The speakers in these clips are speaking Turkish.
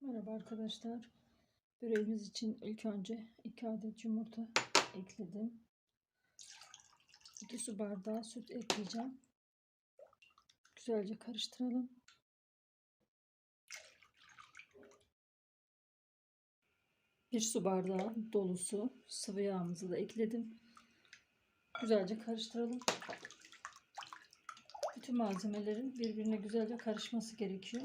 Merhaba arkadaşlar. Böreğimiz için ilk önce 2 adet yumurta ekledim. 2 su bardağı süt ekleyeceğim. Güzelce karıştıralım. Bir su bardağı dolusu sıvı yağımızı da ekledim. Güzelce karıştıralım. Bütün malzemelerin birbirine güzelce karışması gerekiyor.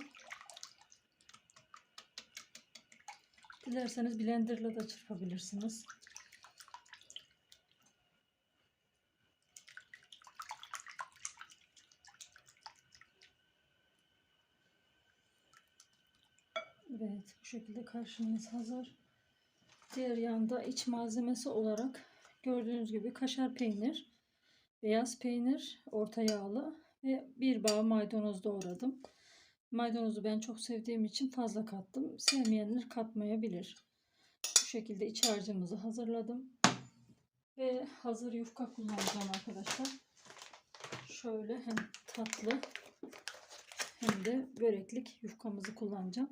Dilerseniz blenderla da çırpabilirsiniz. Evet, bu şekilde karşımız hazır. Diğer yanda iç malzemesi olarak gördüğünüz gibi kaşar peynir, beyaz peynir, orta yağlı ve bir bağ maydanoz doğradım. Maydanozu ben çok sevdiğim için fazla kattım. Sevmeyenler katmayabilir. Bu şekilde iç harcımızı hazırladım. Ve hazır yufka kullanacağım arkadaşlar. Şöyle hem tatlı hem de böreklik yufkamızı kullanacağım.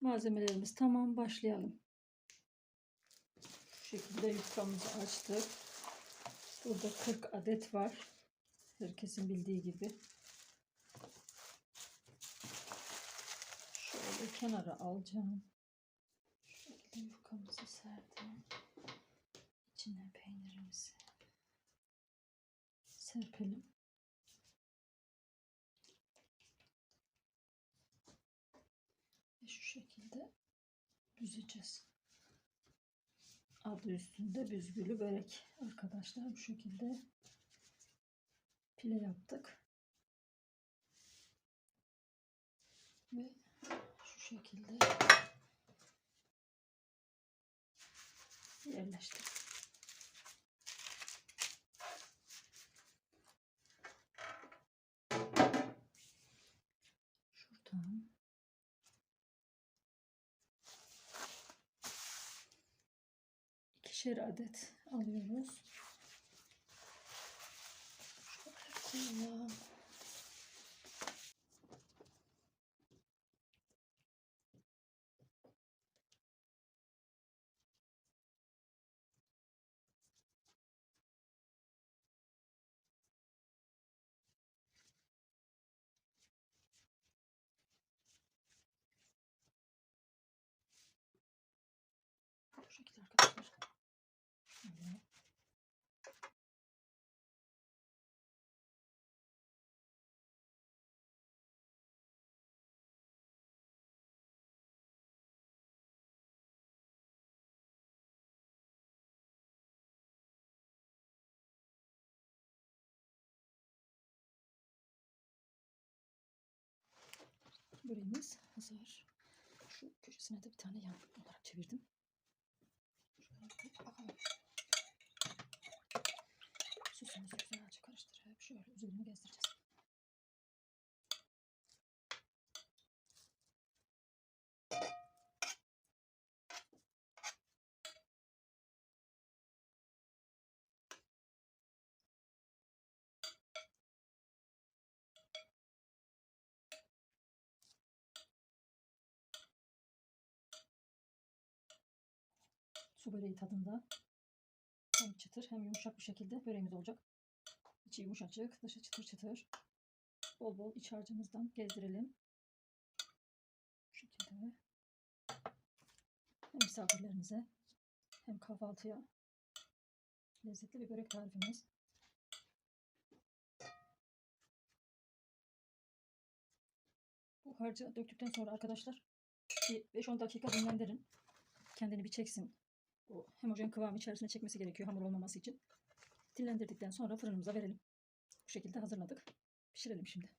Malzemelerimiz tamam. Başlayalım. Bu şekilde yufkamızı açtık. Burada 40 adet var. Herkesin bildiği gibi. Şöyle kenara alacağım. Şu şekilde yufkamızı serdim. İçine peynirimizi serpelim. Ve şu şekilde büzeceğiz. Adı üstünde büzgülü börek. Arkadaşlar bu şekilde pile yaptık. Ve şekilde yerleştir. Şuradan ikişer adet alıyoruz. Şöyle koyalım. Şekilde arkadaşlar. Şöyle. Böreğimiz hazır. Şu köşesine de bir tane yan olarak Su böreği tadında hem çıtır hem yumuşak bir şekilde böreğimiz olacak. İçi yumuşacık, dışı çıtır çıtır. Bol bol iç harcımızdan gezdirelim. Bu şekilde. Hem misafirlerimize hem kahvaltıya lezzetli bir börek tarifimiz. Bu harcı döktükten sonra arkadaşlar bir 5-10 dakika dinlendirin. Kendini bir çeksin. O homojen kıvam içerisine çekmesi gerekiyor hamur olmaması için. Dinlendirdikten sonra fırınımıza verelim. Bu şekilde hazırladık. Pişirelim şimdi.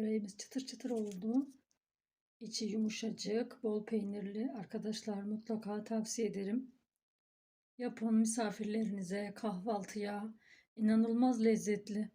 Böreğimiz çıtır çıtır oldu. İçi yumuşacık, bol peynirli. Arkadaşlar mutlaka tavsiye ederim. Yapın misafirlerinize, kahvaltıya. İnanılmaz lezzetli.